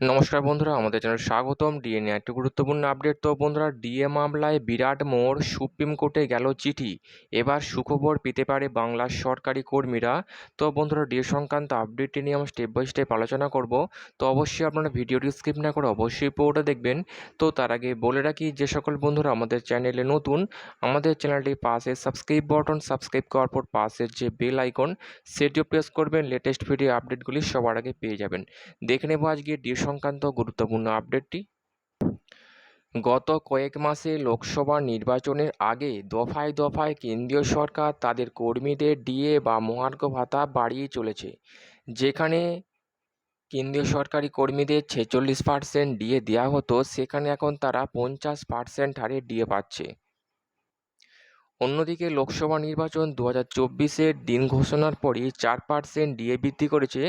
নমস্কার বন্ধুরা, আমাদের চ্যানেল স্বাগতম। ডিএ নিয়ে একটি গুরুত্বপূর্ণ আপডেট তো বন্ধুরা ডিএ মামলায় বিরাট মোড় সুপ্রিম কোর্টে গেল চিঠি। এবার সুখবর পেতে পারে বাংলার সরকারি কর্মীরা। তো বন্ধুরা ডিএ সংক্রান্ত আপডেটটি নিয়ে আমরা স্টেপ বাই স্টেপ আলোচনা করব। তো অবশ্যই আপনারা ভিডিওটি স্কিপ না করে অবশ্যই পুরোটা দেখবেন। তো তার আগে বলে রাখি, যে সকল বন্ধুরা আমাদের চ্যানেলে নতুন, আমাদের চ্যানেলটি পাশে সাবস্ক্রাইব বাটন সাবস্ক্রাইব করার পর পাশের যে বেল আইকন সেটিও প্রেস করবেন। লেটেস্ট ভিডিও আপডেটগুলি সবার আগে পেয়ে যাবেন। দেখে নেব আজকে ডি সংক্রান্ত গুরুত্বপূর্ণ আপডেটটি গত কয়েক মাসে লোকসভা নির্বাচনের আগে দফায় দফায় কেন্দ্রীয় সরকার তাদের কর্মীদের ডিএ বা মহার্ঘ ভাতা বাড়িয়ে চলেছে, যেখানে কেন্দ্রীয় সরকারি কর্মীদের ছেচল্লিশ পার্সেন্ট ডিএ দেওয়া হতো, সেখানে এখন তারা পঞ্চাশ পার্সেন্ট হারে ডিএ পাচ্ছে। অন্যদিকে লোকসভা নির্বাচন দু হাজার চব্বিশের দিন ঘোষণার পরই চার পার্সেন্ট ডিএ বৃদ্ধি করেছে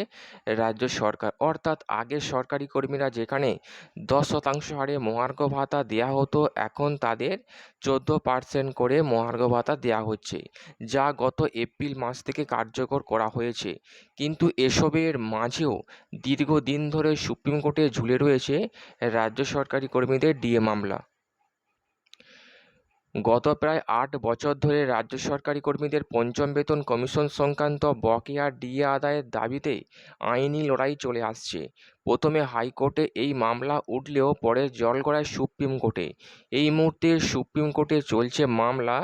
রাজ্য সরকার। অর্থাৎ আগে সরকারি কর্মীরা যেখানে দশ শতাংশ হারে মহার্ঘ ভাতা দেওয়া হতো, এখন তাদের চোদ্দ পার্সেন্ট করে মহার্ঘ ভাতা দেওয়া হচ্ছে, যা গত এপ্রিল মাস থেকে কার্যকর করা হয়েছে। কিন্তু এসবের মাঝেও দীর্ঘদিন ধরে সুপ্রিম কোর্টে ঝুলে রয়েছে রাজ্য সরকারি কর্মীদের ডিএ মামলা। গত প্রায় আট বছর ধরে রাজ্য সরকারি কর্মীদের পঞ্চম বেতন কমিশন সংক্রান্ত বকেয়া ডিএ আদায়ের দাবিতে আইনি লড়াই চলে আসছে। প্রথমে হাইকোর্টে এই মামলা উঠলেও পরে জলগড়ায় সুপ্রিম কোর্টে। এই মুহূর্তে সুপ্রিম কোর্টে চলছে মামলা।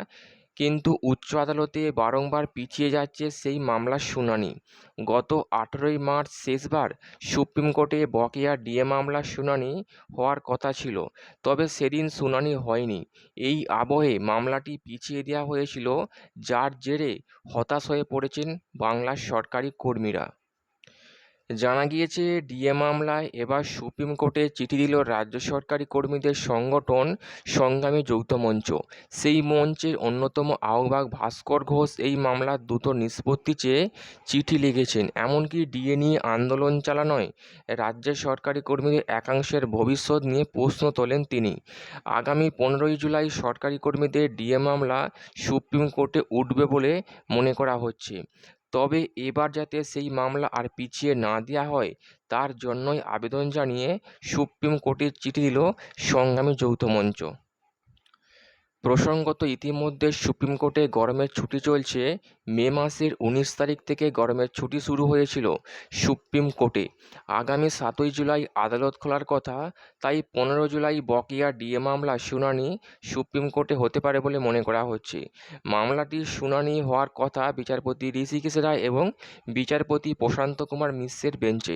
কিন্তু উচ্চ আদালতে বারংবার পিছিয়ে যাচ্ছে সেই মামলার শুনানি। গত আঠেরোই মার্চ শেষবার সুপ্রিম কোর্টে বকেয়া ডিএ মামলার শুনানি হওয়ার কথা ছিল, তবে সেদিন শুনানি হয়নি। এই আবহে মামলাটি পিছিয়ে দেওয়া হয়েছিল, যার জেরে হতাশ হয়ে পড়েছেন বাংলার সরকারি কর্মীরা। জানা গিয়েছে, ডিএ মামলায় এবার সুপ্রিম কোর্টে চিঠি দিল রাজ্য সরকারি কর্মীদের সংগঠন সংগ্রামী যৌথ মঞ্চ। সেই মঞ্চের অন্যতম আহ্বায়ক ভাস্কর ঘোষ এই মামলার দ্রুত নিষ্পত্তি চেয়ে চিঠি লিখেছেন। এমনকি ডিএ নিয়ে আন্দোলন চালানোয় রাজ্যের সরকারি কর্মীদের একাংশের ভবিষ্যৎ নিয়ে প্রশ্ন তোলেন তিনি। আগামী পনেরোই জুলাই সরকারি কর্মীদের ডিএ মামলা সুপ্রিম কোর্টে উঠবে বলে মনে করা হচ্ছে। তবে এবার যাতে সেই মামলা আর পিছিয়ে না দেওয়া হয়, তার জন্যই আবেদন জানিয়ে সুপ্রিম কোর্টে চিঠি দিল সংগ্রামী যৌথ মঞ্চ। প্রসঙ্গত ইতিমধ্যে সুপ্রিম কোর্টে গরমের ছুটি চলছে, মে মাসের উনিশ তারিখ থেকে গরমের ছুটি শুরু হয়েছিল সুপ্রিম কোর্টে। আগামী সাতই জুলাই আদালত খোলার কথা, তাই পনেরো জুলাই বকেয়া ডিএ মামলা শুনানি সুপ্রিম কোর্টে হতে পারে বলে মনে করা হচ্ছে। মামলাটির শুনানি হওয়ার কথা বিচারপতি ঋষিকেশ রায় এবং বিচারপতি প্রশান্ত কুমার মিশ্রের বেঞ্চে।